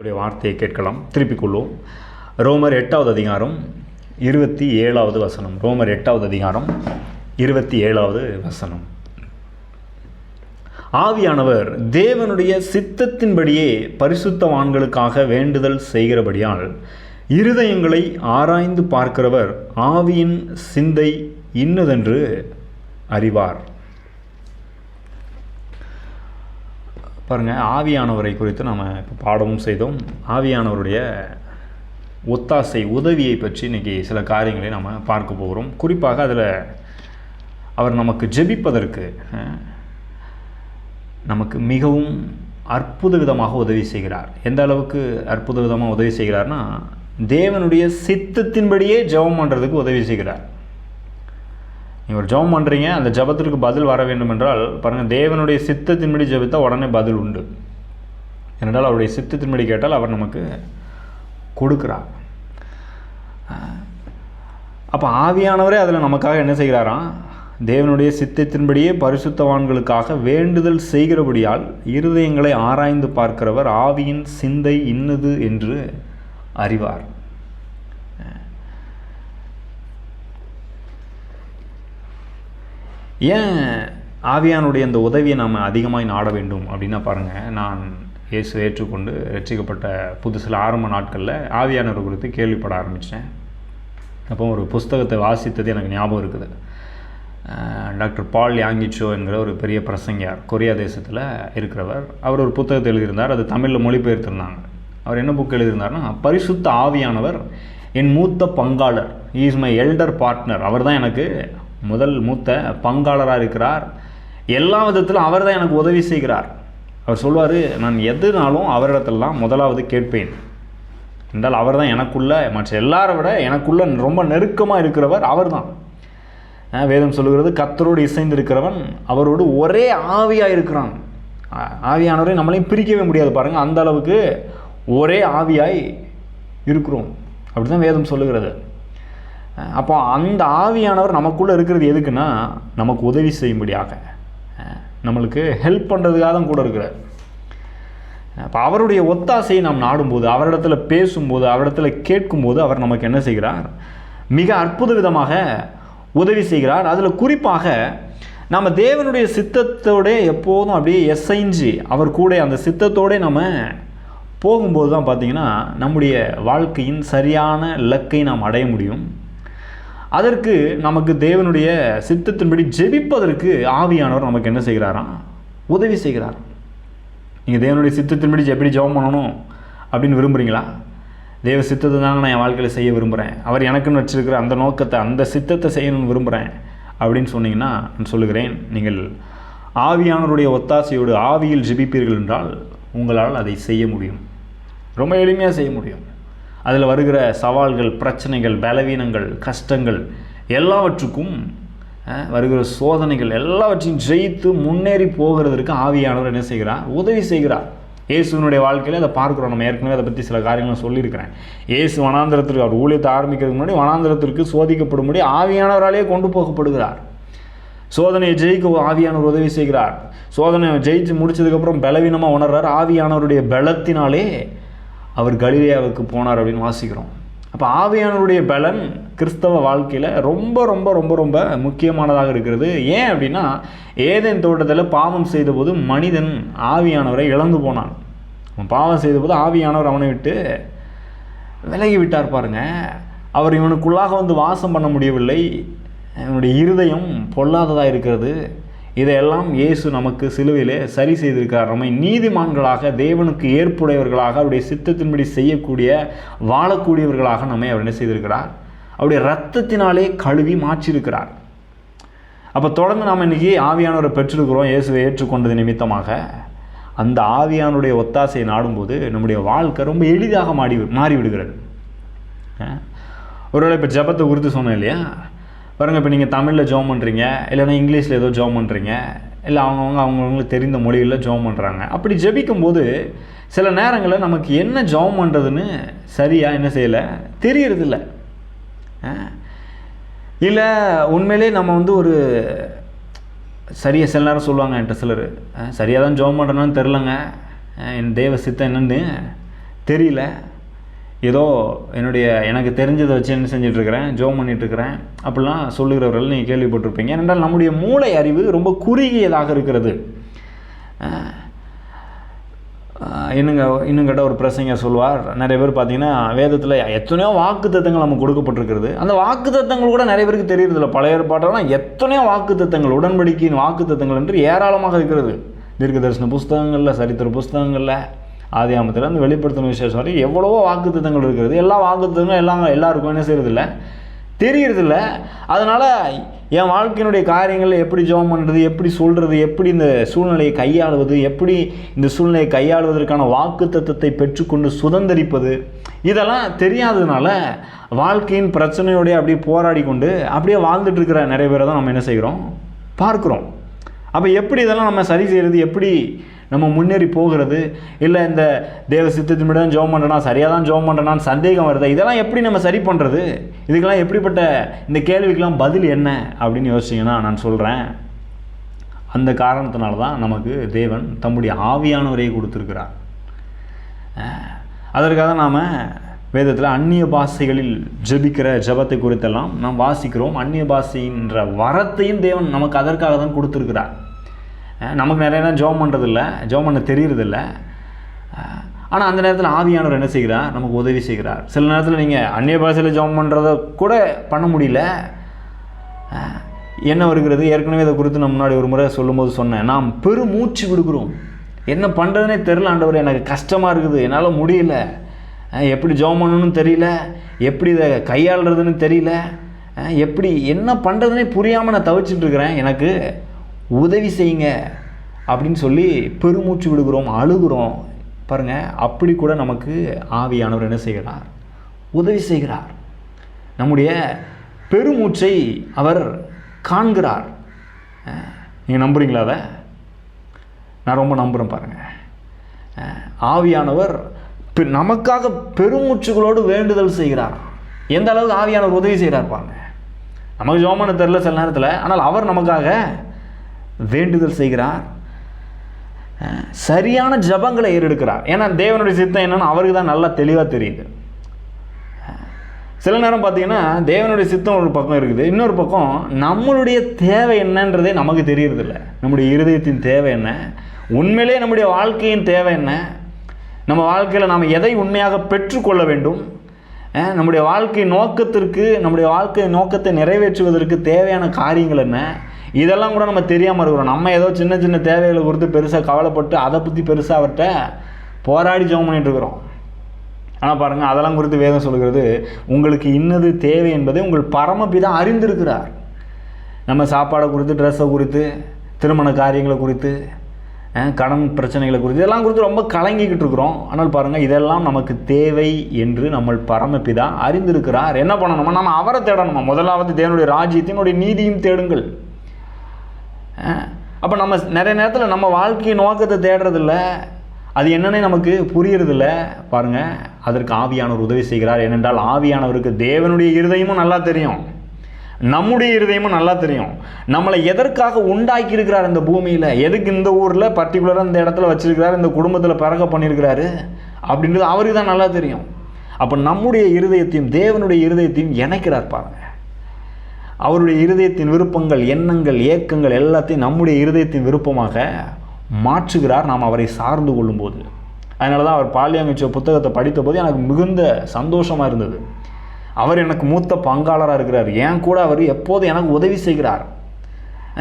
உடைய வார்த்தையை கேட்கலாம். திருப்பிக் கொள்வோம். ரோமர் எட்டாவது அதிகாரம் இருபத்தி ஏழாவது வசனம். ரோமர் எட்டாவது அதிகாரம் இருபத்தி ஏழாவது வசனம். ஆவியானவர் தேவனுடைய சித்தத்தின்படியே பரிசுத்தவான்களுக்காக வேண்டுதல் செய்கிறபடியால் இருதயங்களை ஆராய்ந்து பார்க்கிறவர் ஆவியின் சிந்தை இன்னதென்று அறிவார். பாருங்கள் ஆவியானவரை குறித்து நாம் இப்போ பாடமும் செய்தோம். ஆவியானவருடைய ஒத்தாசை உதவியை பற்றி இன்றைக்கி சில காரியங்களை நம்ம பார்க்க போகிறோம். குறிப்பாக அதில் அவர் நமக்கு ஜெபிப்பதற்கு நமக்கு மிகவும் அற்புத விதமாக உதவி செய்கிறார். எந்த அளவுக்கு அற்புத விதமாக உதவி செய்கிறார்னா தேவனுடைய சித்தத்தின்படியே ஜெபம் பண்ணுறதுக்கு உதவி செய்கிறார். நீங்கள் ஒரு ஜெபம் பண்ணுறீங்க அந்த ஜெபத்திற்கு பதில் வர வேண்டும் என்றால் பாருங்கள் தேவனுடைய சித்தத்தின்படி ஜபித்தால் உடனே பதில் உண்டு. ஏனென்றால் அவருடைய சித்தத்தின்படி கேட்டால் அவர் நமக்கு கொடுக்குறார். அப்போ ஆவியானவரே அதில் நமக்காக என்ன செய்கிறாராம் தேவனுடைய சித்தத்தின்படியே பரிசுத்தவான்களுக்காக வேண்டுதல் செய்கிறபடியால் இருதயங்களை ஆராய்ந்து பார்க்கிறவர் ஆவியின் சிந்தை இன்னது என்று அறிவார். ஏன் ஆவியானுடைய அந்த உதவியை நாம் அதிகமாக நாட வேண்டும் அப்படின்னா பாருங்கள் நான் இயேசு ஏற்றுக்கொண்டு ரட்சிக்கப்பட்ட புதுசில் ஆரம்ப நாட்களில் ஆவியானவர் குறித்து கேள்விப்பட ஆரம்பித்தேன் அப்போ ஒரு புஸ்தகத்தை வாசித்தது எனக்கு ஞாபகம் இருக்குது. டாக்டர் பால் யாங்கிச்சோ என்கிற ஒரு பெரிய பிரசங்கியார் கொரியா தேசத்தில் இருக்கிறவர். அவர் ஒரு புத்தகத்தை எழுதியிருந்தார் அது தமிழில் மொழிபெயர்த்திருந்தாங்க. அவர் என்ன புக் எழுதியிருந்தார்னா பரிசுத்த ஆவியானவர் என் மூத்த பங்காளர் இஸ் மை எல்டர் பார்ட்னர் அவர் தான் எனக்கு முதல் மூத்த பங்காளராக இருக்கிறார். எல்லா விதத்திலும் அவர் தான் எனக்கு உதவி செய்கிறார். அவர் சொல்வார் நான் எதுனாலும் அவரிடத்துலலாம் முதலாவது கேட்பேன். என்றால் அவர் தான் எனக்குள்ள மற்ற எல்லாரை விட எனக்குள்ள ரொம்ப நெருக்கமாக இருக்கிறவர் அவர் தான். வேதம் சொல்லுகிறது கத்தரோடு இசைந்திருக்கிறவன் அவரோடு ஒரே ஆவியாக இருக்கிறான். ஆவியானவரை நம்மளையும் பிரிக்கவே முடியாது பாருங்கள் அந்த அளவுக்கு ஒரே ஆவியாய் இருக்கிறோம். அப்படி தான் வேதம் சொல்லுகிறது. அப்போ அந்த ஆவியானவர் நமக்குள்ளே இருக்கிறது எதுக்குன்னா நமக்கு உதவி செய்யும்படியாக. நம்மளுக்கு ஹெல்ப் பண்ணுறதுக்காக தான் கூட இருக்கிறார். அப்போ அவருடைய ஒத்தாசையை நாம் நாடும்போது அவரிடத்துல பேசும்போது அவரிடத்துல கேட்கும்போது அவர் நமக்கு என்ன செய்கிறார்? மிக அற்புத விதமாக உதவி செய்கிறார். அதில் குறிப்பாக நம்ம தேவனுடைய சித்தத்தோட எப்போதும் அப்படியே எசைஞ்சு அவர் கூட அந்த சித்தத்தோட நம்ம போகும்போது தான் பார்த்திங்கன்னா நம்முடைய வாழ்க்கையின் சரியான இலக்கை நாம் அடைய முடியும். அதற்கு நமக்கு தேவனுடைய சித்தத்தின்படி ஜெபிப்பதற்கு ஆவியானவர் நமக்கு என்ன செய்கிறாராம்? உதவி செய்கிறார். நீங்கள் தேவனுடைய சித்தத்தின்படி எப்படி ஜெபம் பண்ணணும் அப்படின்னு விரும்புகிறீங்களா தேவ சித்தத்தை தாங்க நான் என் வாழ்க்கையில் செய்ய விரும்புகிறேன் அவர் எனக்குன்னு வச்சிருக்கிற அந்த நோக்கத்தை அந்த சித்தத்தை செய்யணும்னு விரும்புகிறேன் அப்படின்னு சொன்னீங்கன்னா நான் சொல்லுகிறேன். நீங்கள் ஆவியானவருடைய ஒத்தாசையோடு ஆவியில் ஜெபிப்பீர்கள் என்றால் உங்களால் அதை செய்ய முடியும். ரொம்ப எளிமையாக செய்ய முடியும். அதில் வருகிற சவால்கள் பிரச்சனைகள் பலவீனங்கள் கஷ்டங்கள் எல்லாவற்றுக்கும் வருகிற சோதனைகள் எல்லாவற்றையும் ஜெயித்து முன்னேறி போகிறதற்கு ஆவியானவர் என்ன செய்கிறார்? உதவி செய்கிறார். இயேசுனுடைய வாழ்க்கையில் அதை பார்க்குறோம். நம்ம ஏற்கனவே அதை பற்றி சில காரியங்களை சொல்லியிருக்கிறேன். இயேசு வனாந்திரத்திற்கு அவர் ஊழியத்தை ஆரம்பிக்கிறதுக்கு முன்னாடி வனாந்திரத்திற்கு சோதிக்கப்படும்படி ஆவியானவராலே கொண்டு போகப்படுகிறார். சோதனையை ஜெயிக்க ஆவியானவர் உதவி செய்கிறார். சோதனையை ஜெயித்து முடிச்சதுக்கப்புறம் பலவீனமாக உணர்றார். ஆவியானவருடைய பலத்தினாலே அவர் கலிலேயாவுக்கு போனார் அப்படின்னு வாசிக்கிறோம். அப்போ ஆவியானவருடைய பலன் கிறிஸ்தவ வாழ்க்கையில் ரொம்ப ரொம்ப ரொம்ப ரொம்ப முக்கியமானதாக இருக்கிறது. ஏன் அப்படின்னா ஏதேன் தோட்டத்தில் பாவம் செய்தபோது மனிதன் ஆவியானவரை இழந்து போனான். அவன் பாவம் செய்தபோது ஆவியானவர் அவனை விட்டு விலகி விட்டார் பாருங்க. அவர் இவனுக்குள்ளாக வந்து வாசம் பண்ண முடியவில்லை. இவனுடைய இருதயம் பொல்லாததாக இருக்கிறது. இதையெல்லாம் இயேசு நமக்கு சிலுவையிலே சரி செய்திருக்கிறார். நம்மை நீதிமான்களாக தேவனுக்கு ஏற்புடையவர்களாக அவருடைய சித்தத்தின்படி செய்யக்கூடிய வாழக்கூடியவர்களாக நம்மை அவர் என்ன செய்திருக்கிறார்? அவருடைய ரத்தத்தினாலே கழுவி மாற்றியிருக்கிறார். அப்போ தொடர்ந்து நாம் இன்றைக்கி ஆவியானவரை பெற்றிருக்கிறோம். இயேசுவை ஏற்றுக்கொண்டது நிமித்தமாக அந்த ஆவியானுடைய ஒத்தாசையை நாடும்போது நம்முடைய வாழ்க்கை ரொம்ப எளிதாக மாறி மாறிவிடுகிறது. ஒருவேளை இப்போ ஜெபத்தை குறித்து சொன்னேன் இல்லையா? பாருங்கள் இப்போ நீங்கள் தமிழில் ஜெபம் பண்ணுறீங்க இல்லைன்னா இங்கிலீஷில் ஏதோ ஜெபம் பண்ணுறீங்க இல்லை அவங்கவுங்க அவங்கவுங்களுக்கு தெரிந்த மொழிகளில் ஜெபம் பண்ணுறாங்க அப்படி ஜெபிக்கும்போது சில நேரங்களில் நமக்கு என்ன ஜெபம் பண்ணுறதுன்னு சரியாக என்ன செய்யலை? தெரியறதில்ல. இல்லை உண்மையிலே நம்ம வந்து ஒரு சரியாக சில நேரம் சொல்லுவாங்க என்கிட்ட சிலர். சரியாக தான் ஜெபம் பண்ணுறேன்னு தெரிலங்க என் தேவ சித்தம் என்னன்னு தெரியல. ஏதோ என்னுடைய எனக்கு தெரிஞ்சதை வச்சு என்ன செஞ்சிட்ருக்கிறேன் ஜோம் பண்ணிகிட்ருக்கிறேன் அப்படிலாம் சொல்லுகிறவர்கள் நீங்கள் கேள்விப்பட்டிருப்பீங்க. ஏனென்றால் நம்முடைய மூளை அறிவு ரொம்ப குறுகியதாக இருக்கிறது. இன்னுங்க இன்னும் கேட்ட ஒரு பிரசங்க சொல்வார். நிறைய பேர் பார்த்தீங்கன்னா வேதத்தில் எத்தனையோ வாக்கு தத்தங்கள் நமக்கு கொடுக்கப்பட்டிருக்கிறது. அந்த வாக்கு தத்தங்கள் கூட நிறைய பேருக்கு தெரியறதில்ல. பழைய ஏற்பாட்டெல்லாம் எத்தனையோ வாக்கு தத்தங்கள் உடன்படிக்கையின் வாக்கு தத்தங்கள் என்று ஏராளமாக இருக்கிறது. தீர்க்க தரிசன புஸ்தகங்களில் சரித்திர புஸ்தகங்களில் ஆதியாமத்தில் அந்த வெளிப்படுத்தின விசேஷம் வரை எவ்வளவோ வாக்குத்தங்கள் இருக்கிறது. எல்லா வாக்குத்தங்களும் எல்லாம் எல்லாருக்கும் என்ன செய்யறதில்ல? தெரியறதில்ல. அதனால் என் வாழ்க்கையினுடைய காரியங்களில் எப்படி ஜெபம் பண்ணுறது எப்படி சொல்கிறது எப்படி இந்த சூழ்நிலையை கையாளுவது எப்படி இந்த சூழ்நிலையை கையாளுவதற்கான வாக்குத்தத்தத்தை பெற்றுக்கொண்டு சுதந்திரிப்பது இதெல்லாம் தெரியாததுனால வாழ்க்கையின் பிரச்சனையோடைய அப்படியே போராடி கொண்டு அப்படியே வாழ்ந்துட்டுருக்கிற நிறைய பேரை தான் நம்ம என்ன செய்கிறோம்? பார்க்குறோம். அப்போ எப்படி இதெல்லாம் நம்ம சரி செய்கிறது எப்படி நம்ம முன்னேறி போகிறது. இல்லை இந்த தேவ சித்தத்தின் தான் ஜெபம் பண்ணுறனா சரியாக தான் ஜோம் பண்ணுறனான்னு சந்தேகம் வருது? இதெல்லாம் எப்படி நம்ம சரி பண்ணுறது இதுக்கெல்லாம் எப்படிப்பட்ட இந்த கேள்விக்கெல்லாம் பதில் என்ன? அப்படின்னு யோசிச்சிங்கன்னா நான் சொல்கிறேன் அந்த காரணத்தினால தான் நமக்கு தேவன் தம்முடைய ஆவியானவரை கொடுத்துருக்கிறார். அதற்காக நாம் வேதத்தில் அந்நிய பாஷைகளில் ஜெபிக்கிற ஜெபத்தை குறித்தெல்லாம் நாம் வாசிக்கிறோம். அந்நிய பாஷைன்ற வரத்தையும் தேவன் நமக்கு அதற்காக தான் கொடுத்துருக்கிறார். நமக்கு நிறைய நேரம் ஜோம் பண்ணுறதில்ல ஜோம் பண்ண தெரியறதில்ல. ஆனால் அந்த நேரத்தில் ஆவியானவர் என்ன செய்கிறார்? நமக்கு உதவி செய்கிறார். சில நேரத்தில் நீங்கள் அந்நிய பாஷையில் ஜோம் பண்ணுறத கூட பண்ண முடியல. என்ன வருகிறது? ஏற்கனவே இதை குறித்து நான் முன்னாடி ஒரு முறை சொல்லும்போது சொன்னேன். நாம் பெருமூச்சு விடுக்கிறோம் என்ன பண்ணுறதுனே தெரில ஆண்டவர் எனக்கு கஷ்டமாக இருக்குது. என்னால் முடியல. எப்படி ஜோம் பண்ணணும்னு தெரியல. எப்படி இதை கையாளுறதுன்னு தெரியல. எப்படி என்ன பண்ணுறதுனே புரியாமல் நான் தவிச்சிட்ருக்கிறேன் எனக்கு உதவி செய்யுங்க அப்படின்னு சொல்லி பெருமூச்சு விடுகிறோம் அழுகிறோம். பாருங்கள் அப்படி கூட நமக்கு ஆவியானவர் என்ன செய்கிறார்? உதவி செய்கிறார். நம்முடைய பெருமூச்சை அவர் காண்கிறார். நீங்கள் நம்புகிறீங்களா அதை? நான் ரொம்ப நம்புகிறேன் பாருங்கள் ஆவியானவர் பெ- நமக்காக பெருமூச்சுகளோடு வேண்டுதல் செய்கிறார். எந்த அளவுக்கு ஆவியானவர் உதவி செய்கிறார் பாருங்க. நமக்கு ஜோமான தெரில சில நேரத்தில் ஆனால் அவர் நமக்காக வேண்டுதல் செய்கிறார். சரியான ஜபங்களை ஏறெடுக்கிறார். ஏன்னா தேவனுடைய சித்தம் என்னென்னு அவருக்கு தான் நல்லா தெளிவாக தெரியுது. சில நேரம் பார்த்தீங்கன்னா தேவனுடைய சித்தம் ஒரு பக்கம் இருக்குது. இன்னொரு பக்கம் நம்மளுடைய தேவை என்னன்றதே நமக்கு தெரியறதில்ல. நம்முடைய இருதயத்தின் தேவை என்ன? உண்மையிலே நம்முடைய வாழ்க்கையின் தேவை என்ன? நம்ம வாழ்க்கையில் நாம் எதை உண்மையாக பெற்றுக்கொள்ள வேண்டும்? நம்முடைய வாழ்க்கை நோக்கத்திற்கு நம்முடைய வாழ்க்கை நோக்கத்தை நிறைவேற்றுவதற்கு தேவையான காரியங்கள் என்ன? இதெல்லாம் கூட நம்ம தெரியாமல் இருக்கிறோம். நம்ம ஏதோ சின்ன சின்ன தேவைகளை குறித்து பெருசாக கவலைப்பட்டு அதை பற்றி பெருசாக அவர்கிட்ட போராடி ஜெபம் பண்ணிட்டு இருக்கிறோம். ஆனால் பாருங்கள் அதெல்லாம் குறித்து வேதம் சொல்கிறது உங்களுக்கு இன்னது தேவை என்பதை உங்கள் பரமபிதா அறிந்திருக்கிறார். நம்ம சாப்பாடை குறித்து ட்ரெஸ்ஸை குறித்து திருமண காரியங்களை குறித்து கடன் பிரச்சனைகளை குறித்து இதெல்லாம் குறித்து ரொம்ப கலங்கிக்கிட்டு இருக்கிறோம். ஆனால் பாருங்கள் இதெல்லாம் நமக்கு தேவை என்று நம்ம பரமபிதா அறிந்திருக்கிறார். என்ன பண்ணணுமா நம்ம அவரை தேடணுமா? முதலாவது தேவனுடைய ராஜ்யத்தினுடைய நீதியும் தேடுங்கள். அப்போ நம்ம நிறைய நேரத்தில் நம்ம வாழ்க்கை நோக்கத்தை தேடுறதில்ல. அது என்னன்னே நமக்கு புரியறதில்ல. பாருங்கள் அதற்கு ஆவியானவர் உதவி செய்கிறார். ஏனென்றால் ஆவியானவருக்கு தேவனுடைய இருதயமும் நல்லா தெரியும். நம்முடைய இருதயமும் நல்லா தெரியும். நம்மளை எதற்காக உண்டாக்கி இருக்கிறார் இந்த பூமியில்? எதுக்கு இந்த ஊரில் பர்டிகுலராக இந்த இடத்துல வச்சுருக்கிறார்? இந்த குடும்பத்தில் பிறக பண்ணியிருக்கிறாரு? அப்படின்றது அவருக்கு தான் நல்லா தெரியும். அப்போ நம்முடைய இருதயத்தையும் தேவனுடைய இருதயத்தையும் இணைக்கிறார் பாருங்கள் அவருடைய இருதயத்தின் விருப்பங்கள் எண்ணங்கள் ஏக்கங்கள் எல்லாத்தையும் நம்முடைய இருதயத்தின் விருப்பமாக மாற்றுகிறார். நாம் அவரை சார்ந்து கொள்ளும்போது. அதனால தான் அவர் பாலியமிச்ச புத்தகத்தை படித்தபோது எனக்கு மிகுந்த சந்தோஷமாக இருந்தது. அவர் எனக்கு மூத்த பங்காளராக இருக்கிறார். ஏன் கூட அவர் எப்போது எனக்கு உதவி செய்கிறார்.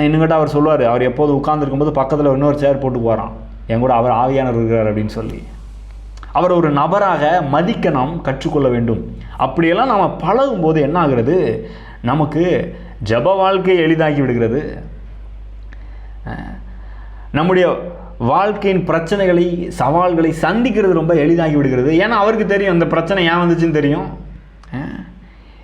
இன்னுங்கிட்ட அவர் சொல்லுவார் அவர் எப்போது உட்கார்ந்துருக்கும்போது பக்கத்தில் இன்னொரு சேர் போட்டு போகிறான் என் கூட அவர் ஆவியானவர் இருக்கிறார் அப்படின்னு சொல்லி. அவர் ஒரு நபராக மதிக்க நாம் கற்றுக்கொள்ள வேண்டும். அப்படியெல்லாம் நாம் பழகும்போது என்ன ஆகிறது நமக்கு ஜப வாழ்க்கை எளிதாக்கி விடுகிறது. நம்முடைய வாழ்க்கையின் பிரச்சனைகளை சவால்களை சந்திக்கிறது ரொம்ப எளிதாகி விடுகிறது. ஏன்னா அவருக்கு தெரியும் அந்த பிரச்சனை ஏன் வந்துச்சுன்னு தெரியும்.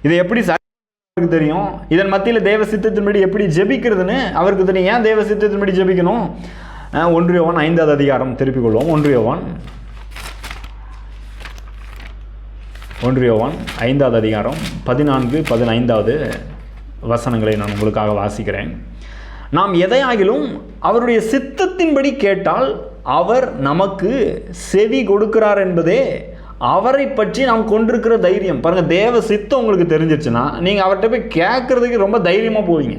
இதை எப்படி அவருக்கு தெரியும். இதன் மத்தியில் தேவ சித்தத்தின்படி எப்படி ஜெபிக்கிறதுன்னு அவருக்கு தெரியும். ஏன் தேவ சித்தத்தின்படி ஜெபிக்கணும்? ஒன்று ஒன்றியவன் ஐந்தாவது அதிகாரம் திருப்பிக் கொள்வோம். ஒன்றியவன் ஒன்றியவன் ஐந்தாவது அதிகாரம் பதினான்கு பதினைந்தாவது வசனங்களை நான் உங்களுக்காக வாசிக்கிறேன். நாம் எதையாகிலும் அவருடைய சித்தத்தின்படி கேட்டால் அவர் நமக்கு செவி கொடுக்கிறார் என்பதே அவரை பற்றி நாம் கொண்டிருக்கிற தைரியம். பாருங்கள் தேவ சித்தம் உங்களுக்கு தெரிஞ்சிருச்சுன்னா நீங்கள் அவர்கிட்ட போய் கேட்குறதுக்கு ரொம்ப தைரியமாக போவீங்க.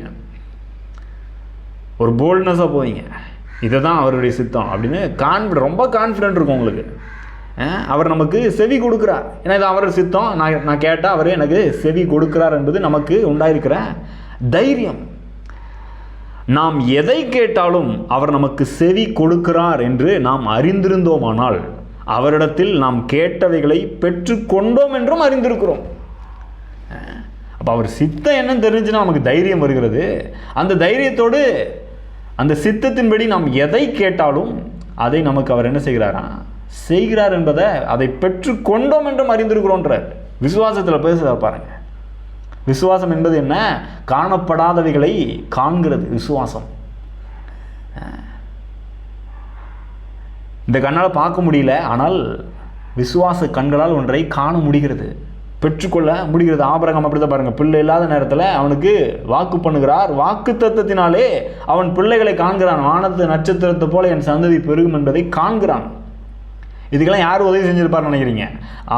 ஒரு போல்ட்னஸாக போவீங்க. இதுதான் அவருடைய சித்தம் அப்படின்னு கான்ஃபிட் ரொம்ப கான்ஃபிடென்ட் இருக்கும் உங்களுக்கு. அவர் நமக்கு செவி கொடுக்குறார். ஏன்னா இது அவர் சித்தம். நான் நான் கேட்டால் அவர் எனக்கு செவி கொடுக்குறார் என்பது நமக்கு உண்டாயிருக்கிற தைரியம். நாம் எதை கேட்டாலும் அவர் நமக்கு செவி கொடுக்கிறார் என்று நாம் அறிந்திருந்தோமானால் அவரிடத்தில் நாம் கேட்டவைகளை பெற்றுக்கொண்டோம் என்றும் அறிந்திருக்கிறோம். அப்போ அவர் சித்தம் என்னன்னு தெரிஞ்சுன்னா நமக்கு தைரியம் வருகிறது. அந்த தைரியத்தோடு அந்த சித்தத்தின்படி நாம் எதை கேட்டாலும் அதை நமக்கு அவர் என்ன செய்கிறாரா? செய்கிறார் என்பதை அதை பெற்று கொண்டோம் என்றும் அறிந்திருக்கிறோன்றார். விசுவாசத்தில் பேசுகிறார் பாருங்க. விசுவாசம் என்பது என்ன? காணப்படாதவைகளை காண்கிறது விசுவாசம். இந்த கண்ணால் பார்க்க முடியல ஆனால் விசுவாச கண்களால் ஒன்றை காண முடிகிறது. பெற்றுக்கொள்ள முடிகிறது. ஆபரகம் அப்படிதான் பாருங்கள் பிள்ளை இல்லாத நேரத்தில் அவனுக்கு வாக்கு பண்ணுகிறார். வாக்கு தத்துவத்தினாலே அவன் பிள்ளைகளை காண்கிறான். வானத்து நட்சத்திரத்தை போல என் சந்ததி பெருகும் என்பதை காண்கிறான். இதுக்கெல்லாம் யார் உதவி செஞ்சுருப்பார்னு நினைக்கிறீங்க?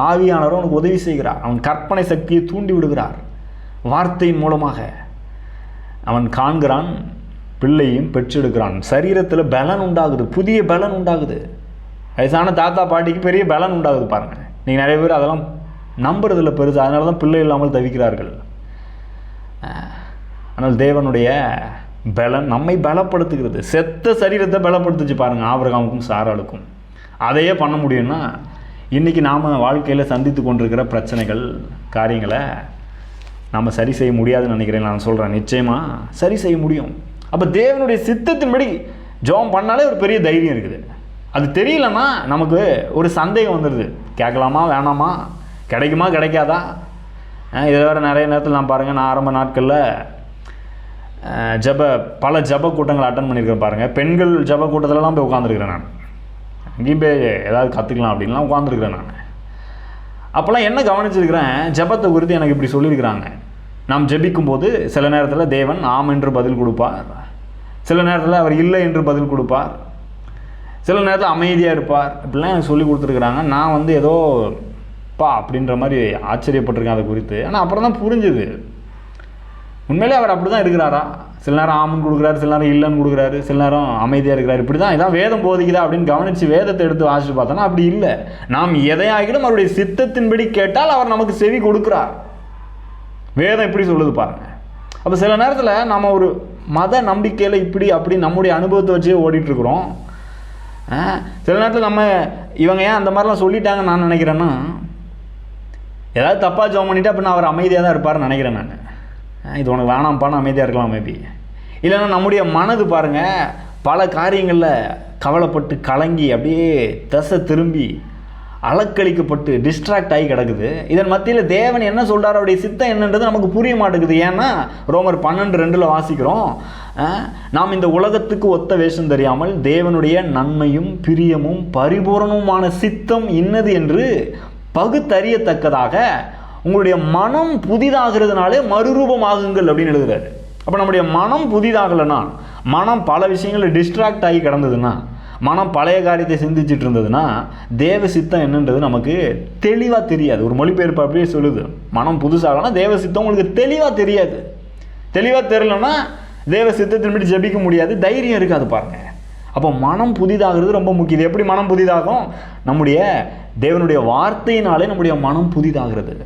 ஆவியானவர் அவனுக்கு உதவி செய்கிறார். அவன் கற்பனை சக்தியை தூண்டி விடுகிறார். வார்த்தையின் மூலமாக அவன் காண்கிறான் பிள்ளையும் பெற்றெடுக்கிறான். சரீரத்தில் பலன் உண்டாகுது. புதிய பலன் உண்டாகுது. வயசான தாத்தா பாட்டிக்கு பெரிய பலன் உண்டாகுது பாருங்கள் நீங்கள் நிறைய பேர் அதெல்லாம் நம்புறதில்ல பெருசு. அதனால தான் பிள்ளை இல்லாமல் தவிக்கிறார்கள். ஆனால் தேவனுடைய பலன் நம்மை பலப்படுத்துகிறது. செத்த சரீரத்தை பலப்படுத்துச்சு பாருங்கள் ஆபிரகாமுக்கும் சாராளுக்கும். அதையே பண்ண முடியும்னா இன்றைக்கி நாம் வாழ்க்கையில் சந்தித்து கொண்டிருக்கிற பிரச்சனைகள் காரியங்களை நம்ம சரி செய்ய முடியாதுன்னு நினைக்கிறேன். நான் சொல்கிறேன் நிச்சயமாக சரி செய்ய முடியும். அப்போ தேவனுடைய சித்தத்தின்படி ஜெபம் பண்ணாலே ஒரு பெரிய தைரியம் இருக்குது. அது தெரியலன்னா நமக்கு ஒரு சந்தேகம் வந்துடுது கேட்கலாமா வேணாமா? கிடைக்குமா கிடைக்காதா? இதை வேறு நிறைய நேரத்தில் நான் பாருங்கள் நான் ஆரம்ப நாட்களில் ஜப ஜெப பல ஜெப கூட்டங்களை அட்டன் பண்ணியிருக்கேன் பாருங்கள் பெண்கள் ஜெப கூட்டத்திலலாம் போய் உட்காந்துருக்கிறேன் நான். அங்கேயும் போய் ஏதாவது கற்றுக்கலாம் அப்படின்லாம் உட்காந்துருக்குறேன் நான். அப்போல்லாம் என்ன கவனிச்சிருக்கிறேன்? ஜெபத்தை குறித்து எனக்கு இப்படி சொல்லியிருக்கிறாங்க. நாம் ஜபிக்கும் போது சில நேரத்தில் தேவன் ஆம் என்று பதில் கொடுப்பார். சில நேரத்தில் அவர் இல்லை என்று பதில் கொடுப்பார். சில நேரத்தில் அமைதியாக இருப்பார். இப்படிலாம் எனக்கு சொல்லி கொடுத்துருக்குறாங்க. நான் வந்து ஏதோ பா அப்படின்ற மாதிரி ஆச்சரியப்பட்டிருக்கேன் அதை குறித்து. ஆனால் அப்புறம் தான் புரிஞ்சுது. உண்மையிலே அவர் அப்படி தான் இருக்கிறாரா? சில நேரம் ஆமன் கொடுக்குறாரு சில நேரம் இல்லைன்னு கொடுக்குறாரு சில நேரம் அமைதியாக இருக்கிறாரு. இப்படி தான் இதான் வேதம் போதிக்குதா அப்படின்னு கவனித்து வேதத்தை எடுத்து வாசித்து பார்த்தோன்னா அப்படி இல்லை. நாம் எதையாகிலும் அவருடைய சித்தத்தின்படி கேட்டால் அவர் நமக்கு செவி கொடுக்குறார். வேதம் இப்படி சொல்லுது பாருங்கள் அப்போ சில நேரத்தில் நம்ம ஒரு மத நம்பிக்கையில் இப்படி அப்படி நம்முடைய அனுபவத்தை வச்சே ஓடிட்டுருக்குறோம் சில நேரத்தில் நம்ம இவங்க ஏன் அந்த மாதிரிலாம் சொல்லிட்டாங்கன்னு நான் நினைக்கிறேன்னா ஏதாவது தப்பாக ஜோம் பண்ணிவிட்டு அப்படின்னா அவர் அமைதியாக தான் இருப்பார்னு நினைக்கிறேன் நான். இது உனக்கு வேணாம்ப்பான்னு அமைதியாக இருக்கலாம் மேபி இல்லைன்னா நம்முடைய மனது பாருங்கள் பல காரியங்களில் கவலைப்பட்டு கலங்கி அப்படியே தசை திரும்பி அலக்களிக்கப்பட்டு டிஸ்ட்ராக்ட் ஆகி கிடக்குது. இதன் மத்தியில் தேவன் என்ன சொல்கிறார் அவருடைய சித்தம் என்னன்றது நமக்கு புரிய மாட்டேங்குது. ஏன்னா ரோமர் பன்னெண்டு ரெண்டில் வாசிக்கிறோம். நாம் இந்த உலகத்துக்கு ஒத்த வேஷம் தெரியாமல் தேவனுடைய நன்மையும் பிரியமும் பரிபூரணமுமான சித்தம் இன்னது என்று பகுத்தறியத்தக்கதாக உங்களுடைய மனம் புதிதாகிறதுனாலே மறுரூபமாகுங்கள் அப்படின்னு எழுதுறாரு. அப்போ நம்முடைய மனம் புதிதாகலைன்னா மனம் பல விஷயங்களில் டிஸ்ட்ராக்ட் ஆகி கிடந்ததுன்னா மனம் பழைய காரியத்தை சிந்திச்சிட்டு இருந்ததுன்னா தேவ சித்தம் என்னன்றது நமக்கு தெளிவாக தெரியாது. ஒரு மொழிபெயர்ப்பு அப்படியே சொல்லுது. மனம் புதுசாகனா தேவ சித்தம் உங்களுக்கு தெளிவாக தெரியாது. தெளிவாக தெரியலன்னா தேவ சித்தத்தின் படி ஜபிக்க முடியாது. தைரியம் இருக்காது பாருங்கள் அப்போ மனம் புதிதாகிறது ரொம்ப முக்கியம். இது எப்படி மனம் புதிதாகும்? நம்முடைய தேவனுடைய வார்த்தையினாலே நம்முடைய மனம் புதிதாகிறது.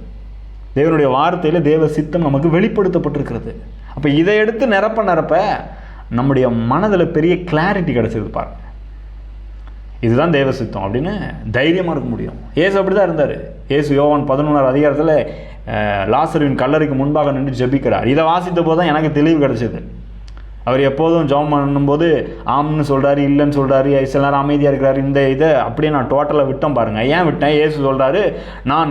தேவனுடைய வார்த்தையில் தேவ சித்தம் நமக்கு வெளிப்படுத்தப்பட்டிருக்கிறது. அப்போ இதை எடுத்து நிரப்ப நிரப்ப நம்முடைய மனதில் பெரிய கிளாரிட்டி கிடச்சிது பாருங்க. இதுதான் தேவ சித்தம் அப்படின்னு தைரியமாக இருக்க முடியும். ஏசு அப்படி தான் இருந்தார். ஏசு யோவான் பதினொன்றாம் அதிகாரத்தில் லாசருவின் கல்லறைக்கு முன்பாக நின்று ஜெபிக்கிறார். இதை வாசித்த போது தான் எனக்கு தெளிவு கிடச்சிது. அவர் எப்போதும் ஜெபம் பண்ணும்போது ஆம்னு சொல்கிறாரு இல்லைன்னு சொல்கிறாரு சில நேரம் அமைதியாக இருக்கிறாரு இந்த இதை அப்படியே நான் டோட்டலாக விட்டேன் பாருங்கள் ஏன் விட்டேன்? ஏசு சொல்கிறாரு நான்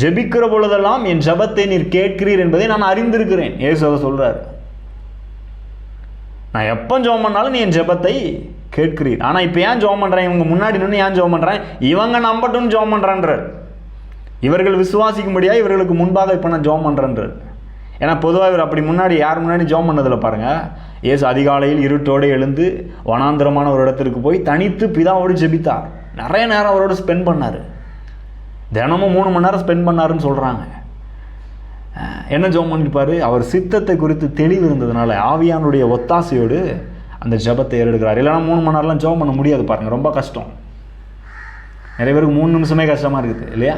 ஜெபிக்கிற பொழுதெல்லாம் என் ஜெபத்தை நீர் கேட்கிறீர் என்பதை நான் அறிந்திருக்கிறேன். ஏசு அதை சொல்கிறாரு நான் எப்போ ஜோம் பண்ணாலும் நீ என் ஜெபத்தை கேட்கிறீர். ஆனால் இப்போ ஏன் ஜோம் பண்ணுறேன் இவங்க முன்னாடி நின்று ஏன் ஜோம் பண்ணுறேன் இவங்க நம்பட்டும் ஜோம் பண்ணுறான்றார் இவர்கள் விசுவாசிக்கும்படியாக இவர்களுக்கு முன்பாக இப்போ நான் ஜோம் பண்ணுறேன்றார் ஏன்னா பொதுவாக இவர் அப்படி முன்னாடி யார் முன்னாடி ஜோம் பண்ணதில் பாருங்கள் ஏசு அதிகாலையில் இருட்டோடு எழுந்து வனாந்திரமான ஒரு இடத்திற்கு போய் தனித்து பிதாவோடு ஜெபித்தார். நிறைய நேரம் அவரோடு ஸ்பெண்ட் பண்ணார். தினமும் மூணு மணி நேரம் ஸ்பெண்ட் பண்ணாருன்னு சொல்கிறாங்க என்ன ஜெபம் பண்ணிருப்பார் அவர் சித்தத்தை குறித்து தெளிவு இருந்ததுனால ஆவியானுடைய ஒத்தாசையோடு அந்த ஜெபத்தை ஏறெடுக்கிறார். இல்லைனா மூணு மணி நேரம்லாம் ஜெபம் பண்ண முடியாது பாருங்கள் ரொம்ப கஷ்டம். நிறைய பேருக்கு மூணு நிமிஷமே கஷ்டமாக இருக்குது இல்லையா?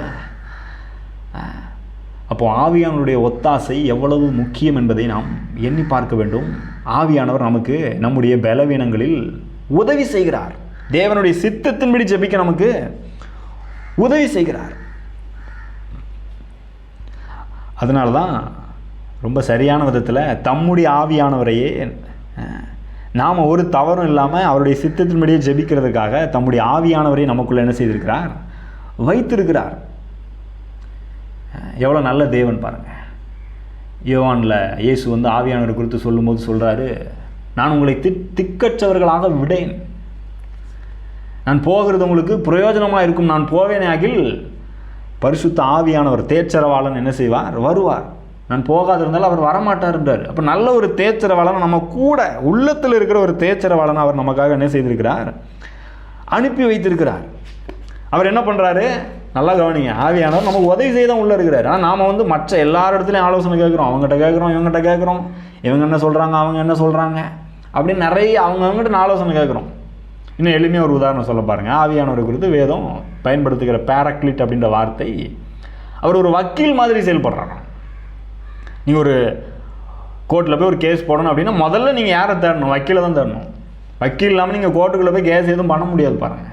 அப்போது ஆவியானுடைய ஒத்தாசை எவ்வளவு முக்கியம் என்பதை நாம் எண்ணி பார்க்க வேண்டும். ஆவியானவர் நமக்கு நம்முடைய பலவீனங்களில் உதவி செய்கிறார். தேவனுடைய சித்தத்தின்படி ஜெபிக்க நமக்கு உதவி செய்கிறார். அதனால தான் ரொம்ப சரியான விதத்தில் தம்முடைய ஆவியானவரையே நாம் ஒரு தவறும் இல்லாமல் அவருடைய சித்தத்தின்படியே ஜெபிக்கிறதுக்காக தம்முடைய ஆவியானவரை நமக்குள்ளே என்ன செய்திருக்கிறார்? வைத்திருக்கிறார். எவ்வளோ நல்ல தேவன் பாருங்கள் யோவானில் இயேசு வந்து ஆவியானவர் குறித்து சொல்லும்போது சொல்கிறாரு நான் உங்களை தி திக்கற்றவர்களாக விடேன். நான் போகிறது உங்களுக்கு பிரயோஜனமாக இருக்கும். நான் போவேனே ஆகில் பரிசுத்த ஆவியானவர் தேச்சரவாளன் என்ன செய்வார்? வருவார். நான் போகாதிருந்தாலும் அவர் வரமாட்டார்ன்றார் அப்போ நல்ல ஒரு தேச்சரவாளன் நம்ம கூட உள்ளத்தில் இருக்கிற ஒரு தேச்சரவாளன் அவர் நமக்காக என்ன செய்திருக்கிறார்? அனுப்பி வைத்திருக்கிறார். அவர் என்ன பண்ணுறாரு நல்லா கவனிங்க ஆவியானவர் நமக்கு உதவி செய்ய தான் உள்ளே இருக்கிறார். ஆனால் நாம் வந்து மற்ற எல்லா இடத்துலையும் ஆலோசனை கேட்குறோம். அவங்ககிட்ட கேட்குறோம் இவங்ககிட்ட கேட்குறோம். இவங்க என்ன சொல்கிறாங்க அவங்க என்ன சொல்கிறாங்க அப்படின்னு நிறைய அவங்க அவங்ககிட்ட ஆலோசனை கேட்குறோம். இன்னும் எளிமையாக ஒரு உதாரணம் சொல்ல பாருங்கள் ஆவியானவர் குறித்து வேதம் பயன்படுத்துகிற பேரக்லிட் அப்படின்ற வார்த்தை அவர் ஒரு வக்கீல் மாதிரி செயல்படுறாங்க நீங்கள் ஒரு கோர்ட்டில் போய் ஒரு கேஸ் போடணும் அப்படின்னா முதல்ல நீங்கள் யாரை தேடணும்? வக்கீலை தான் தேடணும். வக்கீல் இல்லாமல் நீங்கள் கோர்ட்டுக்குள்ளே போய் கேஸ் எதுவும் பண்ண முடியாது பாருங்கள்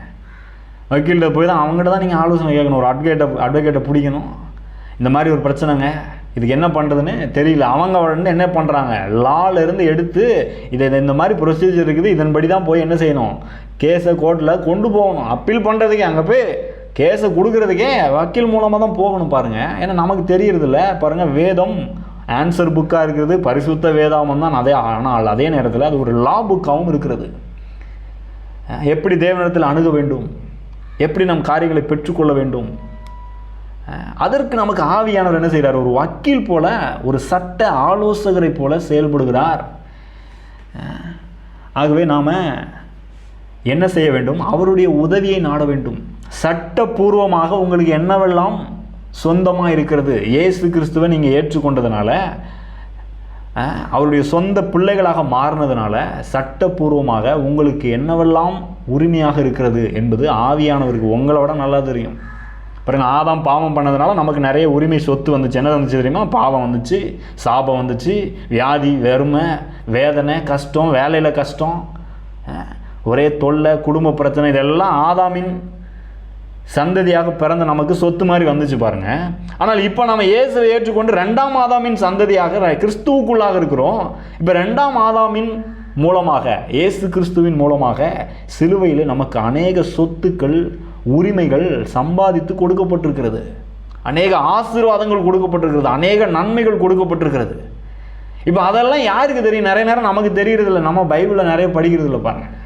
வக்கீல்கிட்ட போய் தான் அவங்ககிட்ட தான் நீங்கள் ஆலோசனை கேட்கணும். ஒரு அட்வொகேட்டை அட்வொகேட்டை பிடிக்கணும். இந்த மாதிரி ஒரு பிரச்சனைங்க. இதுக்கு என்ன பண்ணுறதுன்னு தெரியல. அவங்க வந்து என்ன பண்ணுறாங்க லாலேருந்து எடுத்து இதை இந்த மாதிரி ப்ரொசீஜர் இருக்குது. இதன்படி தான் போய் என்ன செய்யணும்? கேஸை கோர்ட்டில் கொண்டு போகணும். அப்பீல் பண்ணுறதுக்கே அங்கே போய் கேஸை கொடுக்குறதுக்கே வக்கீல் மூலமாக தான் போகணும் பாருங்கள் ஏன்னா நமக்கு தெரியறதில்ல. பாருங்கள் வேதம் ஆன்சர் புக்காக இருக்கிறது பரிசுத்த வேதாமம் தான் அதே ஆனால் அதே நேரத்தில் அது ஒரு லா புக்காகவும் இருக்கிறது. எப்படி தேவனிடத்தில் அணுக வேண்டும்? எப்படி நம் காரியங்களை பெற்றுக்கொள்ள வேண்டும்? அதற்கு நமக்கு ஆவியானவர் என்ன செய்கிறார் ஒரு வக்கீல் போல ஒரு சட்ட ஆலோசகரை போல செயல்படுகிறார். ஆகவே நாம் என்ன செய்ய வேண்டும்? அவருடைய உதவியை நாட வேண்டும். சட்டப்பூர்வமாக உங்களுக்கு என்னவெல்லாம் சொந்தமாக இருக்கிறது? இயேசு கிறிஸ்துவை நீங்கள் ஏற்றுக்கொண்டதுனால அவருடைய சொந்த பிள்ளைகளாக மாறினதுனால சட்டப்பூர்வமாக உங்களுக்கு என்னவெல்லாம் உரிமையாக இருக்கிறது என்பது ஆவியானவருக்கு உங்களோட நல்லா தெரியும். பாருங்க ஆதாம் பாவம் பண்ணதுனால நமக்கு நிறைய உரிமை சொத்து வந்துச்சு. என்ன வந்துச்சு தெரியுமா? பாவம் வந்துச்சு சாபம் வந்துச்சு வியாதி வெறுமை வேதனை கஷ்டம் வேலையில் கஷ்டம் ஒரே தொல்லை குடும்ப பிரச்சனை இதெல்லாம் ஆதாமின் சந்ததியாக பிறந்த நமக்கு சொத்து மாதிரி வந்துச்சு பாருங்க. ஆனால் இப்போ நம்ம இயேசுவை ஏற்றுக்கொண்டு ரெண்டாம் ஆதாமின் சந்ததியாக கிறிஸ்துவுக்குள்ளாக இருக்கிறோம். இப்போ ரெண்டாம் ஆதாமின் மூலமாக இயேசு கிறிஸ்துவின் மூலமாக சிலுவையில் நமக்கு அநேக சொத்துக்கள் உரிமைகள் சம்பாதித்து கொடுக்கப்பட்டிருக்கிறது. அநேக ஆசீர்வாதங்கள் கொடுக்கப்பட்டிருக்கிறது. அநேக நன்மைகள் கொடுக்கப்பட்டிருக்கிறது. இப்போ அதெல்லாம் யாருக்கு தெரியும்? நிறைய நேரம் நமக்கு தெரியறதில்ல. நம்ம பைபிளில் நிறைய படிக்கிறதில்ல பாருங்கள்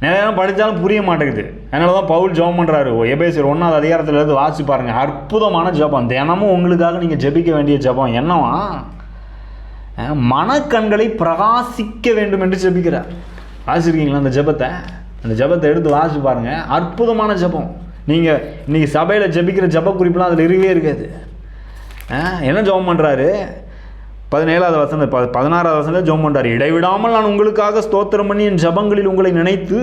நிறைய நேரம் படித்தாலும் புரிய மாட்டேங்குது. அதனால தான் பவுல் ஜெபம் பண்ணுறாரு எபேசியர் ஒன்றாவது அதிகாரத்தில் இருந்து வாசி பாருங்கள் அற்புதமான ஜபம். தினமும் உங்களுக்காக நீங்கள் ஜபிக்க வேண்டிய ஜபம். என்னவா? மனக்கண்களை பிரகாசிக்க வேண்டும் என்று ஜபிக்கிறார். வாசிருக்கீங்களா அந்த ஜபத்தை? அந்த ஜபத்தை எடுத்து வாசிச்சு பாருங்கள் அற்புதமான ஜபம். நீங்கள் இன்றைக்கி சபையில் ஜபிக்கிற ஜப குறிப்பெலாம் அதில் இருக்கவே இருக்காது. என்ன ஜபம் பண்ணுறாரு பதினேழாவது வசனம் ப பதினாறாவது வசனத்தில் ஜோம் பண்ணுறார் இடைவிடாமல் நான் உங்களுக்காக ஸ்தோத்திரம் பண்ணி என் ஜபங்களில் உங்களை நினைத்து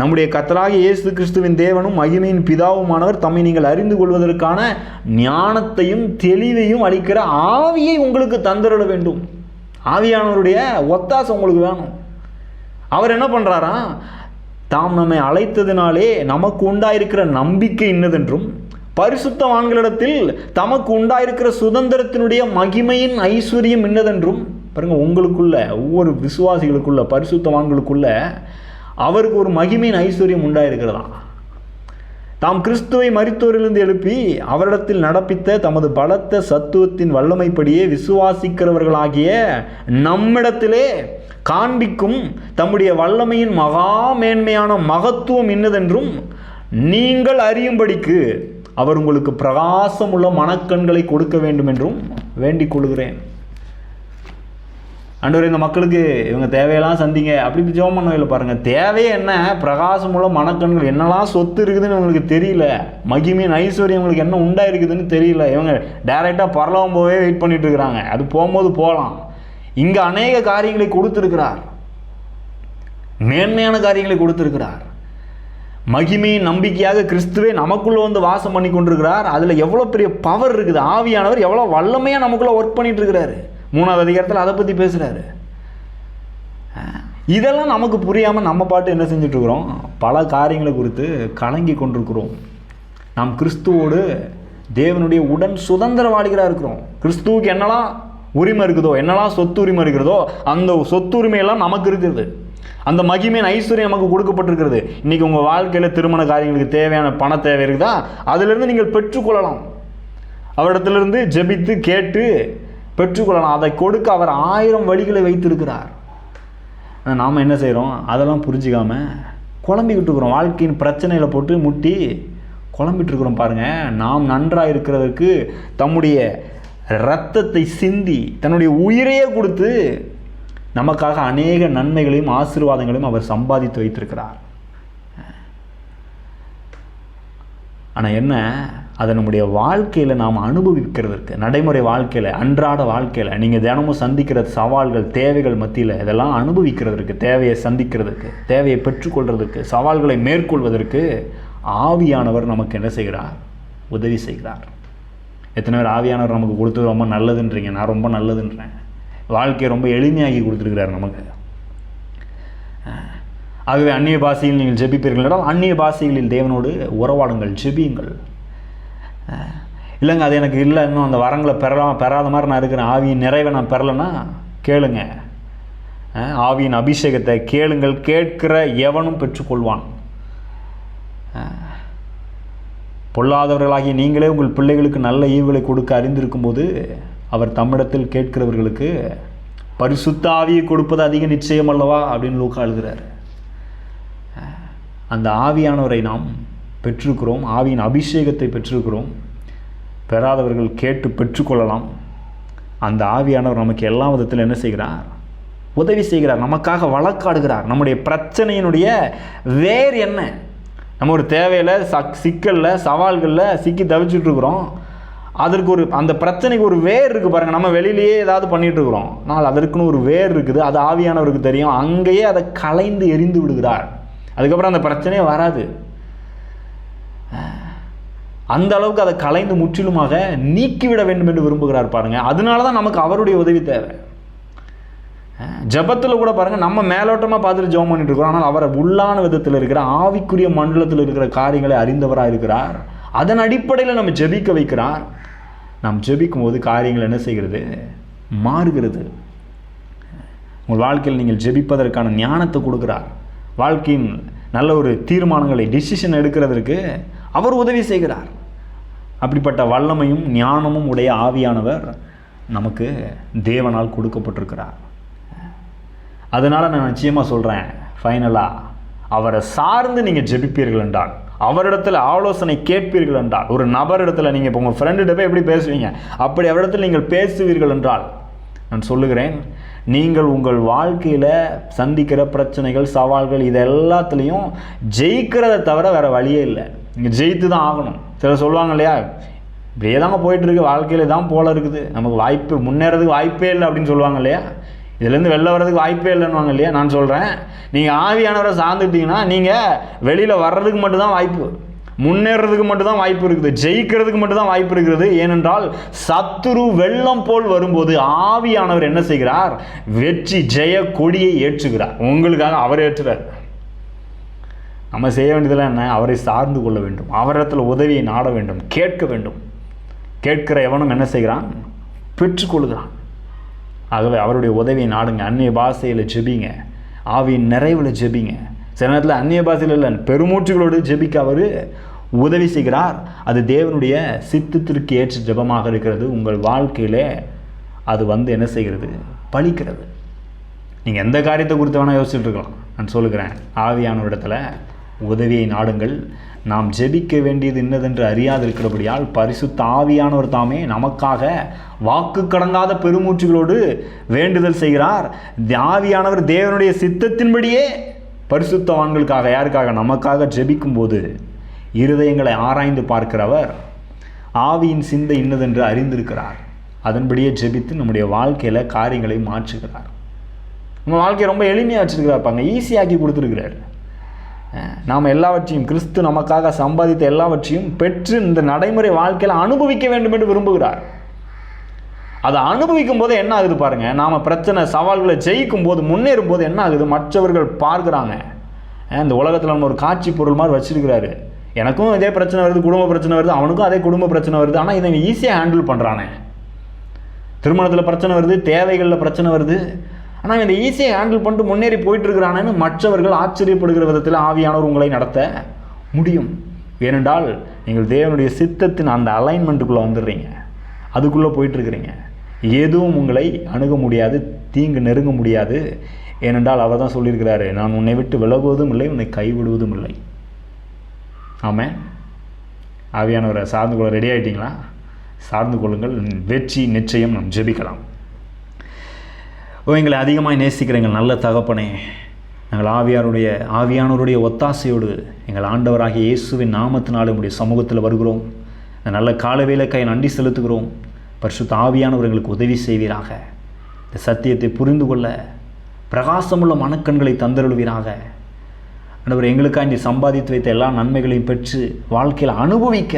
நம்முடைய கத்தராக இயேசு கிறிஸ்துவின் தேவனும் மகிமையின் பிதாவுமானவர் தம்மை நீங்கள் அறிந்து கொள்வதற்கான ஞானத்தையும் தெளிவையும் அளிக்கிற ஆவியை உங்களுக்கு தந்துட வேண்டும். ஆவியானவருடைய ஒத்தாசம் உங்களுக்கு வேணும். அவர் என்ன பண்ணுறாரா தாம் நம்மை அழைத்ததினாலே நமக்கு உண்டாயிருக்கிற நம்பிக்கை இன்னதென்றும் பரிசுத்தவான்களிடத்தில் தமக்கு உண்டாயிருக்கிற சுதந்திரத்தினுடைய மகிமையின் ஐஸ்வர்யம் இன்னதென்றும் பாருங்கள் உங்களுக்குள்ள ஒவ்வொரு விசுவாசிகளுக்குள்ள பரிசுத்தவான்களுக்குள்ள அவருக்கு ஒரு மகிமையின் ஐஸ்வர்யம் உண்டாயிருக்கிறதாம் தாம் கிறிஸ்துவை மறித்தோரிலிருந்து எழுப்பி அவரிடத்தில் நடப்பித்த தமது பலத்த சத்துவத்தின் வல்லமைப்படியே விசுவாசிக்கிறவர்களாகிய நம்மிடத்திலே காண்பிக்கும் தம்முடைய வல்லமையின் மகா மேன்மையான மகத்துவம் இன்னதென்றும் நீங்கள் அறியும்படிக்கு அவர் உங்களுக்கு பிரகாசமுள்ள மனக்கண்களை கொடுக்க வேண்டும் என்றும் வேண்டிக் கொள்கிறேன். அண்டவர் இந்த மக்களுக்கு இவங்க தேவையெல்லாம் சந்திங்க. அப்படி இப்படி ஜெபம் பண்ணவே பாருங்கள் தேவையே என்ன? பிரகாசமுள்ள மனக்கண்கள் என்னெல்லாம் சொத்து இருக்குதுன்னு இவங்களுக்கு தெரியல. மகிமையின் ஐஸ்வர்யம் இவங்களுக்கு என்ன உண்டாயிருக்குதுன்னு தெரியல. இவங்க டைரெக்டாக பரலவம் போவே வெயிட் பண்ணிட்டு இருக்கிறாங்க. அது போகும்போது போகலாம். இங்கே அநேக காரியங்களை கொடுத்துருக்கிறார். மேன்மையான காரியங்களை கொடுத்துருக்கிறார். மகிமையின் நம்பிக்கையாக கிறிஸ்துவே நமக்குள்ளே வந்து வாசம் பண்ணி கொண்டிருக்கிறார் அதில் எவ்வளோ பெரிய பவர் இருக்குது? ஆவியானவர் எவ்வளோ வல்லமையாக நமக்குள்ளே ஒர்க் பண்ணிகிட்டு இருக்கிறாரு. மூணாவது அதிகாரத்தில் அதை பற்றி பேசுகிறாரு இதெல்லாம் நமக்கு புரியாமல் நம்ம பாட்டு என்ன செஞ்சிட்ருக்குறோம் பல காரியங்களை குறித்து கலங்கி கொண்டிருக்கிறோம். நாம் கிறிஸ்துவோடு தேவனுடைய உடன் சுதந்திரவாளிகளாக இருக்கிறோம். கிறிஸ்துவுக்கு என்னெல்லாம் உரிமை இருக்குதோ என்னெல்லாம் சொத்து உரிமை இருக்கிறதோ அந்த சொத்து உரிமையெல்லாம் நமக்கு இருக்கிறது அந்த மகிமையின் ஐஸ்வர்யம் நமக்கு கொடுக்கப்பட்டிருக்கிறது. இன்றைக்கி உங்கள் வாழ்க்கையில் திருமண காரியங்களுக்கு தேவையான பண தேவை இருக்குதா? அதிலிருந்து நீங்கள் பெற்றுக்கொள்ளலாம். அவரிடத்துலேருந்து ஜெபித்து கேட்டு பெற்றுக்கொள்ளலாம். அதை கொடுக்க அவர் ஆயிரம் வழிகளை வைத்திருக்கிறார். ஆனால் நாம் என்ன செய்கிறோம் அதெல்லாம் புரிஞ்சிக்காமல் குழம்பிக்கிட்டு இருக்கிறோம். வாழ்க்கையின் பிரச்சனையில் போட்டு முட்டி குழம்பிட்டுருக்குறோம் பாருங்கள் நாம் நன்றாக இருக்கிறதற்கு தம்முடைய இரத்தத்தை சிந்தி தன்னுடைய உயிரையே கொடுத்து நமக்காக அநேக நன்மைகளையும் ஆசீர்வாதங்களையும் அவர் சம்பாதித்து வைத்திருக்கிறார். ஆனால் என்ன? அதை நம்முடைய வாழ்க்கையில் நாம் அனுபவிக்கிறதுக்கு நடைமுறை வாழ்க்கையில் அன்றாட வாழ்க்கையில் நீங்கள் தினமும் சந்திக்கிற சவால்கள் தேவைகள் மத்தியில் இதெல்லாம் அனுபவிக்கிறதுக்கு தேவையை சந்திக்கிறதுக்கு தேவையை பெற்றுக்கொள்வதற்கு சவால்களை மேற்கொள்வதற்கு ஆவியானவர் நமக்கு என்ன செய்கிறார்? உதவி செய்கிறார். எத்தனை பேர் ஆவியானவர் நமக்கு கொடுத்தது ரொம்ப நல்லதுன்றீங்க நான் ரொம்ப நல்லதுன்றேன். வாழ்க்கையை ரொம்ப எளிமையாகி கொடுத்துருக்கிறார் நமக்கு. ஆகவே அந்நிய பாஷையில் நீங்கள் ஜெபிப்பீர்கள் என்றால் அந்நிய பாஷைகளில் தேவனோடு உறவாடுங்கள் ஜெபியுங்கள். இல்லைங்க அது எனக்கு இல்லை. இன்னும் அந்த வரங்களை பெறலாம் பெறாத மாதிரி நான் இருக்கிறேன். ஆவியின் நிறைவை நான் பெறலைன்னா கேளுங்க. ஆவியின் அபிஷேகத்தை கேளுங்கள். கேட்கிற எவனும் பெற்றுக்கொள்வான். பொல்லாதவர்களாகிய நீங்களே உங்கள் பிள்ளைகளுக்கு நல்ல ஈவுகளை கொடுக்க அறிந்திருக்கும் போது அவர் தம்மிடத்தில் கேட்கிறவர்களுக்கு பரிசுத்த ஆவியை கொடுப்பது அதிக நிச்சயம் அல்லவா? அப்படின்னு லூக்கா எழுதுகிறார் அந்த ஆவியானவரை நாம் பெற்றிருக்கிறோம் ஆவியின் அபிஷேகத்தை பெற்றிருக்கிறோம். பெறாதவர்கள் கேட்டு பெற்றுக்கொள்ளலாம். அந்த ஆவியானவர் நமக்கு எல்லா விதத்தில் என்ன செய்கிறார்? உதவி செய்கிறார் நமக்காக வழக்காடுகிறார். நம்முடைய பிரச்சனையினுடைய வேர் என்ன? நம்ம ஒரு தேவையில் சக் சிக்கலில் சவால்களில் சிக்கி தவிச்சிட்ருக்குறோம் அதற்கு ஒரு அந்த பிரச்சனைக்கு ஒரு வேர் இருக்குது பாருங்கள் நம்ம வெளியிலேயே ஏதாவது பண்ணிகிட்டு இருக்கிறோம் ஆனால் அதற்குன்னு ஒரு வேர் இருக்குது அது ஆவியானவருக்கு தெரியும். அங்கேயே அதை கலைந்து எரிந்து விடுகிறார். அதுக்கப்புறம் அந்த பிரச்சனையே வராது. அந்த அளவுக்கு அதை கலைந்து முற்றிலுமாக நீக்கிவிட வேண்டும் என்று விரும்புகிறார் பாருங்கள் அதனால தான் நமக்கு அவருடைய உதவி தேவை. ஜபத்தில் கூட பாருங்கள் நம்ம மேலோட்டமாக பார்த்துட்டு ஜெபம் பண்ணிட்டு இருக்கிறோம். ஆனால் அவர் உள்ளான விதத்தில் இருக்கிற ஆவிக்குரிய மண்டலத்தில் இருக்கிற காரியங்களை அறிந்தவராக இருக்கிறார். அதன் அடிப்படையில் நம்ம ஜெபிக்க வைக்கிறார். நாம் ஜெபிக்கும் போது காரியங்கள் என்ன செய்கிறது? மாறுகிறது. உங்கள் வாழ்க்கையில் நீங்கள் ஜெபிப்பதற்கான ஞானத்தை கொடுக்குறார். வாழ்க்கையின் நல்ல ஒரு தீர்மானங்களை டிசிஷன் எடுக்கிறதற்கு அவர் உதவி செய்கிறார். அப்படிப்பட்ட வல்லமையும் ஞானமும் உடைய ஆவியானவர் நமக்கு தேவனால் கொடுக்கப்பட்டிருக்கிறார். அதனால் நான் நிச்சயமாக சொல்கிறேன் ஃபைனலாக அவரை சார்ந்து நீங்கள் ஜெபிப்பீர்கள் என்றால் அவரிடத்தில் ஆலோசனை கேட்பீர்கள் என்றால் ஒரு நபரிடத்தில் நீங்கள் இப்போ உங்கள் ஃப்ரெண்டுகிட்ட போய் எப்படி பேசுவீங்க? அப்படி அவரிடத்தில் நீங்கள் பேசுவீர்கள் என்றால் நான் சொல்லுகிறேன் நீங்கள் உங்கள் வாழ்க்கையில் சந்திக்கிற பிரச்சனைகள் சவால்கள் இது எல்லாத்துலேயும் ஜெயிக்கிறத தவிர வேறு வழியே இல்லை. நீங்கள் ஜெயித்து தான் ஆகணும். சிலர் சொல்லுவாங்க இல்லையா? இப்படியே தாங்க போயிட்டுருக்கு. வாழ்க்கையில் தான் போல இருக்குது. நமக்கு வாய்ப்பு முன்னேறதுக்கு வாய்ப்பே இல்லை அப்படின்னு சொல்லுவாங்க இல்லையா? இதுலேருந்து வெளில வர்றதுக்கு வாய்ப்பே இல்லைன்னு இல்லையா? நான் சொல்கிறேன் நீங்கள் ஆவியானவரை சார்ந்துக்கிட்டிங்கன்னா நீங்கள் வெளியில் வர்றதுக்கு மட்டும்தான் வாய்ப்பு. முன்னேறதுக்கு மட்டும்தான் வாய்ப்பு இருக்குது. ஜெயிக்கிறதுக்கு மட்டும்தான் வாய்ப்பு இருக்கிறது ஏனென்றால் சத்துரு வெள்ளம் போல் வரும்போது ஆவியானவர் என்ன செய்கிறார்? வெற்றி ஜெய கொடியை ஏற்றுகிறார். உங்களுக்காக அவர் ஏற்றுறார். நம்ம செய்ய வேண்டியதெல்லாம் என்ன? அவரை சார்ந்து கொள்ள வேண்டும். அவரிடத்தில் உதவியை நாட வேண்டும். கேட்க வேண்டும். கேட்கிற எவனும் என்ன செய்கிறான்? பெற்றுக்கொள்கிறான் ஆகவே அவருடைய உதவியை நாடுங்க. அந்நிய பாஷையில் ஜெபிங்க. ஆவியின் நிறைவில் ஜெபிங்க. சில நேரத்தில் அந்நிய பாஷையில் இல்லை பெருமூச்சுகளோடு ஜெபிக்க அவர் உதவி செய்கிறார். அது தேவனுடைய சித்தத்திற்கு ஏற்ற ஜெபமாக இருக்கிறது. உங்கள் வாழ்க்கையிலே அது வந்து என்ன செய்கிறது? பழிக்கிறது. நீங்கள் எந்த காரியத்தை குறித்து வேணால் யோசிச்சுட்டு இருக்கலாம். நான் சொல்லுகிறேன். ஆவியான இடத்துல உதவியை நாடுங்கள். நாம் ஜெபிக்க வேண்டியது இன்னதென்று அறியாதிருக்கிறபடியால் பரிசுத்த ஆவியானவர் தாமே நமக்காக வாக்கு கடங்காத பெருமூச்சுகளோடு வேண்டுதல் செய்கிறார். ஆவியானவர் தேவனுடைய சித்தத்தின்படியே பரிசுத்தவான்களுக்காக யாருக்காக? நமக்காக ஜெபிக்கும்போது இருதயங்களை ஆராய்ந்து பார்க்கிறவர் ஆவியின் சிந்தை இன்னதென்று அறிந்திருக்கிறார். அதன்படியே ஜெபித்து நம்முடைய வாழ்க்கையில் காரியங்களை மாற்றுகிறார். நம்ம வாழ்க்கையை ரொம்ப எளிமையாக வச்சுருக்கிறாப்பாங்க ஈஸியாக்கி கொடுத்துருக்கிறார். நாம் எல்லாவற்றையும் கிறிஸ்து நமக்காக சம்பாதித்த எல்லாவற்றையும் பெற்று இந்த நடைமுறை வாழ்க்கையில் அனுபவிக்க வேண்டும் என்று விரும்புகிறார். அதை அனுபவிக்கும் போது என்ன ஆகுது பாருங்க நாம் பிரச்சனை சவால்களை ஜெயிக்கும் போது முன்னேறும் போது என்ன ஆகுது? மற்றவர்கள் பார்க்குறாங்க. இந்த உலகத்தில் நம்ம ஒரு காட்சி பொருள் மாதிரி வச்சிருக்கிறாரு. எனக்கும் இதே பிரச்சனை வருது குடும்ப பிரச்சனை வருது அவனுக்கும் அதே குடும்ப பிரச்சனை வருது ஆனால் இதை ஈஸியாக ஹேண்டில் பண்ணுறானே திருமணத்தில் பிரச்சனை வருது தேவைகளில் பிரச்சனை வருது ஆனால் இந்த ஈஸியாக ஹேண்டில் பண்ணிட்டு முன்னேறி போயிட்டு மற்றவர்கள் ஆச்சரியப்படுகிற விதத்தில் ஆவியானவர் உங்களை நடத்த முடியும். ஏனென்றால் நீங்கள் தேவனுடைய சித்தத்தின் அந்த அலைன்மெண்ட்டுக்குள்ளே வந்துடுறீங்க. அதுக்குள்ளே போயிட்டுருக்கிறீங்க. எதுவும் உங்களை அணுக முடியாது தீங்கு நெருங்க முடியாது. ஏனென்றால் அவர் தான் சொல்லியிருக்கிறாரு நான் உன்னை விட்டு விலகுவதும் இல்லை உன்னை கைவிடுவதும் இல்லை. ஆமென். ஆவியானவரை சார்ந்து கொள்ள ரெடி ஆகிட்டிங்களா சார்ந்து கொள்ளுங்கள். வெற்றி நிச்சயம் நாம் ஜெபிக்கலாம். எங்களை அதிகமாக நேசிக்கிற எங்கள் நல்ல தகப்பனே நாங்கள் ஆவியாருடைய ஆவியானவருடைய ஒத்தாசையோடு எங்கள் ஆண்டவராகிய இயேசுவின் நாமத்தினால் உடைய சமூகத்தில் வருகிறோம். இந்த நல்ல காலவேலக்காய் நன்றி செலுத்துகிறோம். பரிசுத்த ஆவியானவர் எங்களுக்கு உதவி செய்வீராக. இந்த சத்தியத்தை புரிந்து கொள்ள பிரகாசமுள்ள மனக்கண்களை தந்தருள்வீராக. ஆண்டவர் எங்களுக்காக நீர் சம்பாதித்து வைத்த எல்லா நன்மைகளையும் பெற்று வாழ்க்கையில் அனுபவிக்க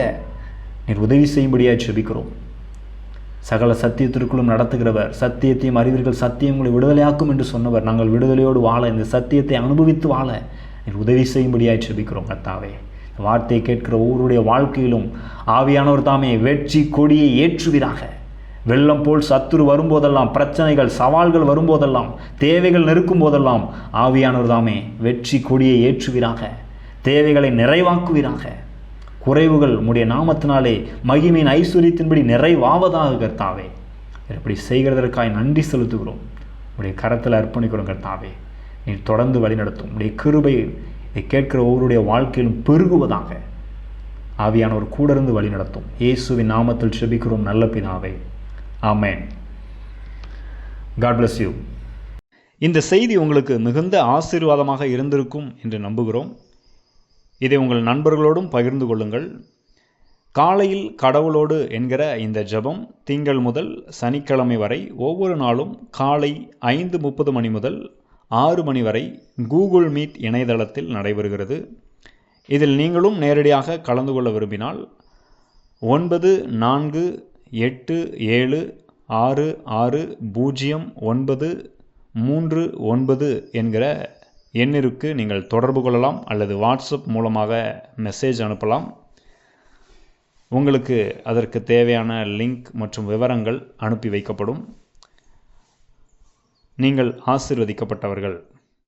நீர் உதவி செய்யும்படியாக செபிக்கிறோம். சகல சத்தியத்திற்குள்ளும் நடத்துகிறவர். சத்தியத்தையும் அறிவீர்கள் சத்தியம் உங்களை விடுதலையாக்கும் என்று சொன்னவர். நாங்கள் விடுதலையோடு வாழ இந்த சத்தியத்தை அனுபவித்து வாழ நீர் உதவி செய்யும்படியாய் செபிக்கிறோம் கத்தாவே இந்த வார்த்தையை கேட்கிற ஒவ்வொருடைய வாழ்க்கையிலும் ஆவியானவர் தாமே வெற்றி கொடியை ஏற்றுவீராக. வெள்ளம் போல் சத்துரு வரும்போதெல்லாம் பிரச்சனைகள் சவால்கள் வரும்போதெல்லாம் தேவைகள் நெருக்கும் போதெல்லாம் ஆவியானவர் தாமே வெற்றி கொடியை ஏற்றுவீராக. தேவைகளை நிறைவாக்குவீராக. குறைவுகள் உம்முடைய நாமத்தினாலே மகிமையின் ஐஸ்வர்யத்தின்படி நிறைவாவதாக கர்த்தாவே. இப்படி செய்கிறதற்காய் நன்றி செலுத்துகிறோம். உடைய கரத்தில் அர்ப்பணிக்கிறோம் கர்த்தாவே. நீ தொடர்ந்து வழிநடத்தும் உடைய கிருபை இதை கேட்கிற ஒவ்வொருடைய வாழ்க்கையிலும் பெருகுவதாக. ஆவியானவர் கூட இருந்து வழிநடத்தும் இயேசுவின் நாமத்தில் செபிக்கிறோம் நல்ல பினாவே ஆமேன். காட் பிளஸ் யூ இந்த செய்தி உங்களுக்கு மிகுந்த ஆசீர்வாதமாக இருந்திருக்கும் என்று நம்புகிறோம். இதை உங்கள் நண்பர்களோடும் பகிர்ந்து கொள்ளுங்கள். காலையில் கடவுளோடு என்கிற இந்த ஜெபம் திங்கள் முதல் சனிக்கிழமை வரை ஒவ்வொரு நாளும் காலை ஐந்து முப்பது மணி முதல் ஆறு மணி வரை கூகுள் மீட் இணையதளத்தில் நடைபெறுகிறது. இதில் நீங்களும் நேரடியாக கலந்து கொள்ள விரும்பினால் ஒன்பது நான்கு எட்டு ஏழு ஆறு ஆறு பூஜ்ஜியம் ஒன்பது மூன்று ஒன்பது என்கிற எண்ணிற்கு நீங்கள் தொடர்பு கொள்ளலாம் அல்லது வாட்ஸ்அப் மூலமாக மெசேஜ் அனுப்பலாம். உங்களுக்கு அதற்கு தேவையான லிங்க் மற்றும் விவரங்கள் அனுப்பி வைக்கப்படும். நீங்கள் ஆசிர்வதிக்கப்பட்டவர்கள்.